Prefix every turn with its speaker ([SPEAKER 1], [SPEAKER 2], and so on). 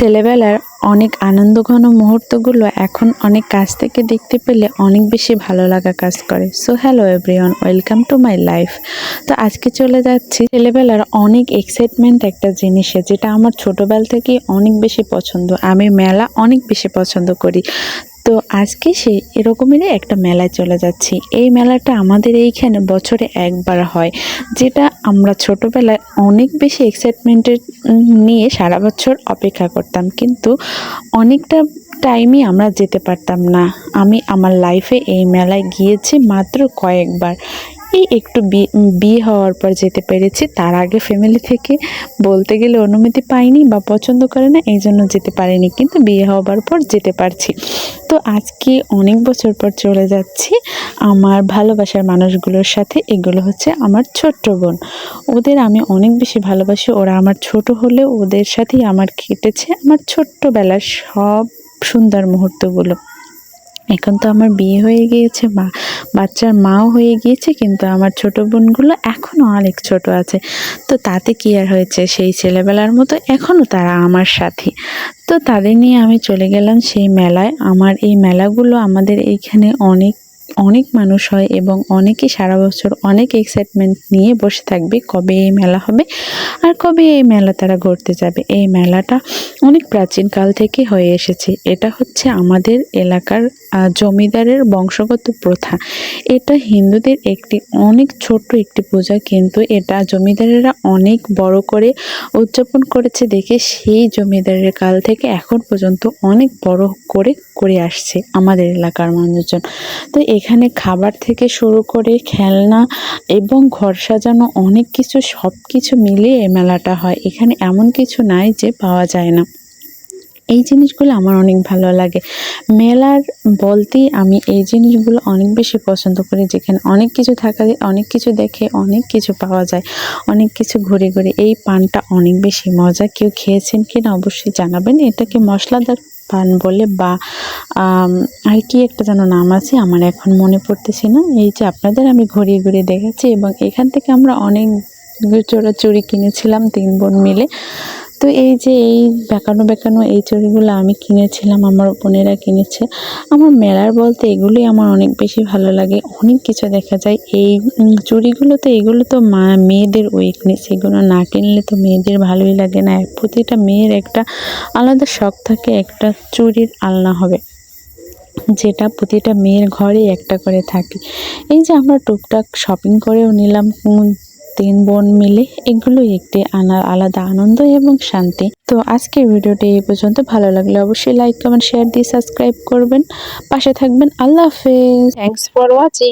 [SPEAKER 1] ছেলেবেলার অনেক আনন্দ ঘন মুহূর্তগুলো এখন অনেক কাছ থেকে দেখতে পেলে অনেক বেশি ভালো লাগা কাজ করে। So hello everyone welcome to my life তো আজকে চলে যাচ্ছি ছেলেবেলার অনেক এক্সাইটমেন্ট একটা জিনিসে, যেটা আমার ছোটোবেলা থেকেই অনেক বেশি পছন্দ। আমি মেলা অনেক বেশি পছন্দ করি। তো আজকে সে এরকমেরই একটা মেলায় চলে যাচ্ছি। এই মেলাটা আমাদের এইখানে বছরে একবার হয়, যেটা আমরা ছোটোবেলায় অনেক বেশি এক্সাইটমেন্টের নিয়ে সারা বছর অপেক্ষা করতাম। কিন্তু অনেকটা টাইমই আমরা যেতে পারতাম না। আমি আমার লাইফে এই মেলায় গিয়েছি মাত্র কয়েকবার। এই একটু বিয়ে হওয়ার পর যেতে পেরেছি, তার আগে ফ্যামিলি থেকে বলতে গেলে অনুমতি পাইনি বা পছন্দ করে না, এই জন্য যেতে পারিনি, কিন্তু বিয়ে হওয়ার পর যেতে পারছি। তো আজকে অনেক বছর পর চলে যাচ্ছি, আমার ভালোবাসার মানুষগুলোর সাথে, এগুলো হচ্ছে আমার ছোট্ট বোন। ওদের আমি অনেক বেশি ভালোবাসি, ওরা আমার ছোট হলেও ওদের সাথেই আমার কেটেছে, আমার ছোট্টবেলার সব সুন্দর মুহূর্তগুলো। এখন তো আমার বিয়ে হয়ে গিয়েছে বা বাচ্চার মাও হয়ে গিয়েছে, কিন্তু আমার ছোট বোনগুলো এখনও অনেক ছোট আছে। তো তাতে কি আর হয়েছে? সেই ছেলেবেলার মতো এখনও তারা আমার সাথী। তো তাদের নিয়ে আমি চলে গেলাম সেই মেলায়। আমার এই মেলাগুলো আমাদের এইখানে অনেক অনেক মানুষ হয় এবং অনেকে সারা বছর অনেক এক্সাইটমেন্ট নিয়ে বসে থাকবে কবে এই মেলা হবে আর কবে এই মেলা তারা ঘুরতে যাবে। এই মেলাটা অনেক প্রাচীনকাল থেকে হয়ে এসেছে। এটা হচ্ছে আমাদের এলাকার জমিদারের বংশগত প্রথা। এটা হিন্দুদের একটি, অনেক ছোট্ট একটি পূজা, কিন্তু এটা জমিদারেরা অনেক বড় করে উদযাপন করেছে দেখে সেই জমিদারের কাল থেকে এখন পর্যন্ত অনেক বড় করে করে আসছে আমাদের এলাকার মানুষজন। তো এখানে খাবার থেকে শুরু করে খেলনা এবং ঘর সাজানো অনেক কিছু সব কিছু মিলিয়ে এই মেলাটা হয়। এখানে এমন কিছু নাই যে পাওয়া যায় না। এই জিনিসগুলো আমার অনেক ভালো লাগে। মেলার বলতেই আমি এই জিনিসগুলো অনেক বেশি পছন্দ করি, যেখানে অনেক কিছু থাকা অনেক কিছু দেখে অনেক কিছু পাওয়া যায়, অনেক কিছু ঘুরে ঘুরে। এই পানটা অনেক বেশি মজা। কেউ খেয়েছেন কিনা অবশ্যই জানাবেন। এটাকে মশলাদার পান বলে বা আর কি একটা যেন নাম আছে, আমার এখন মনে পড়তেছে না। এই যে আপনাদের আমি ঘুরিয়ে ঘুরিয়ে দেখাচ্ছি এবং এখান থেকে আমরা অনেক চোরা চুরি কিনেছিলাম তিন বোন মিলে। তো এই যে এই বেঁকানো বেঁকানো এই চুড়িগুলো আমি কিনেছিলাম, আমার বোনেরা কিনেছে। আমার মেলার বলতে এগুলোই আমার অনেক বেশি ভালো লাগে। অনেক কিছু দেখা যায়। এই চুড়িগুলো তো এগুলো তো মা, মেয়েদের উইকনেস এগুলো না কিনলে তো মেয়েদের ভালোই লাগে না। প্রতিটা মেয়ের একটা আলাদা শখ থাকে, একটা চুড়ির আলনা হবে। যেটা প্রতিটা মেয়ের ঘরেই একটা করে থাকে। এই যে আমরা টুকটাক শপিং করেও নিলাম তিন বোন মিলে এগুলোই একটি আনার আলাদা আনন্দ এবং শান্তি। তো আজকের ভিডিওটি এই পর্যন্ত। ভালো লাগলে অবশ্যই লাইক কমেন্ট শেয়ার দিয়ে সাবস্ক্রাইব করবেন। পাশে থাকবেন। আল্লাহ হাফেজ। Thanks for watching